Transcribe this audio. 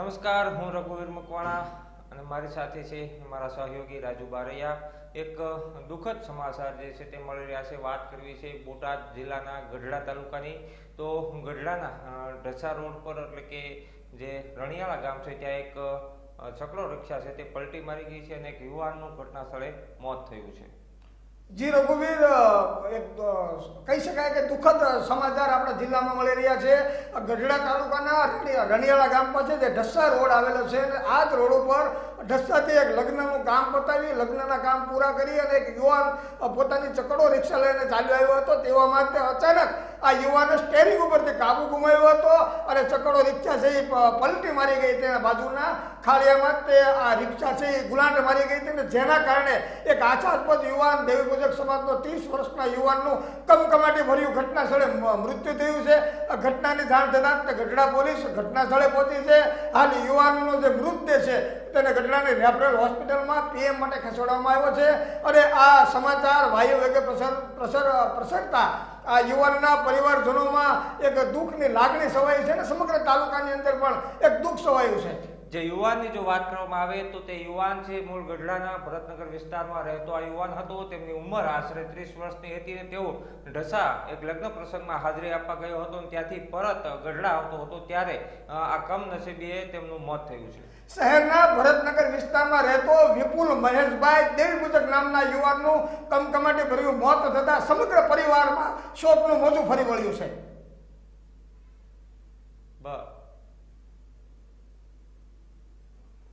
નમસ્કાર, હું રઘુવીર મકવાણા અને મારી સાથે છે મારા સહયોગી રાજુ બારૈયા. એક દુઃખદ સમાચાર જે છે તે મળી રહ્યા છે, વાત કરવી છે બોટાદ જિલ્લાના ગઢડા તાલુકાની. તો ગઢડાના ઢસા રોડ પર એટલે કે જે રણિયાળા ગામ છે, ત્યાં એક છકડો રક્ષા છે તે પલટી મારી ગઈ છે અને એક યુવાનનું ઘટના સ્થળે મોત થયું છે. જી રઘુવીર એક કહી શકાય કે દુઃખદ સમાચાર આપણા જિલ્લામાં મળી રહ્યા છે. ગઢડા તાલુકાના રણિયાળા ગામ પાસે જે ઢસ્સા રોડ આવેલો છે અને આ જ રોડ ઉપર ઢસ્સાથી એક લગ્નનું કામ પતાવી, લગ્નના કામ પૂરા કરી અને એક યુવાન પોતાની ચકડો રિક્ષા લઈને ચાલ્યો આવ્યો હતો. તેવામાં તે અચાનક આ યુવાને સ્ટેરિંગ ઉપરથી કાબુ ગુમાવ્યો હતો અને ચકડો રિક્ષા છે પલટી મારી ગઈ તેના બાજુના ખાડિયામાં તે આ રિક્ષા છે એ ગુલાંટ મારી ગઈ હતી જેના કારણે એક આશાસ્પદ યુવાન દેવી પૂજક સમાજનો ત્રીસ વર્ષના યુવાનનું કમકમાટી ભર્યું ઘટના સ્થળે મૃત્યુ થયું છે. ઘટનાની જાણ થતાં ગઢડા પોલીસ ઘટના સ્થળે પહોંચી છે. હાલ યુવાનનો જે મૃતદેહ છે તેને ગઢડાની રેફરલ હોસ્પિટલમાં પીએમ માટે ખસેડવામાં આવ્યો છે અને આ સમાચાર વાયુ વેગે પ્રસર પ્રસર, પ્રસરતા આ યુવાનના પરિવારજનોમાં એક દુઃખની લાગણી છવાઈ છે અને સમગ્ર તાલુકાની અંદર પણ એક દુઃખ સવાયું છે. જે યુવાનની જો વાત કરવામાં આવે તો તે યુવાન છે મૂળ ગઢડાના ભરતનગર વિસ્તારમાં રહેતો. આ યુવાન હતો તેમની ઉંમર આશરે ત્રીસ વર્ષની હતી અને તેઓ ઢસા એક લગ્ન પ્રસંગમાં હાજરી આપવા ગયો હતો અને ત્યાંથી પરત ગઢડા આવતો હતો ત્યારે આ કમનસીબીએ તેમનું મોત થયું છે. શહેરના ભરતનગર વિસ્તારમાં રહેતો વિપુલ મહેશભાઈ દેવીપૂજક નામના યુવાનનું કમકમાટી ભર્યું મોત થતાં સમગ્ર પરિવારમાં શોકનું મોજું ફરી વળ્યું છે. બ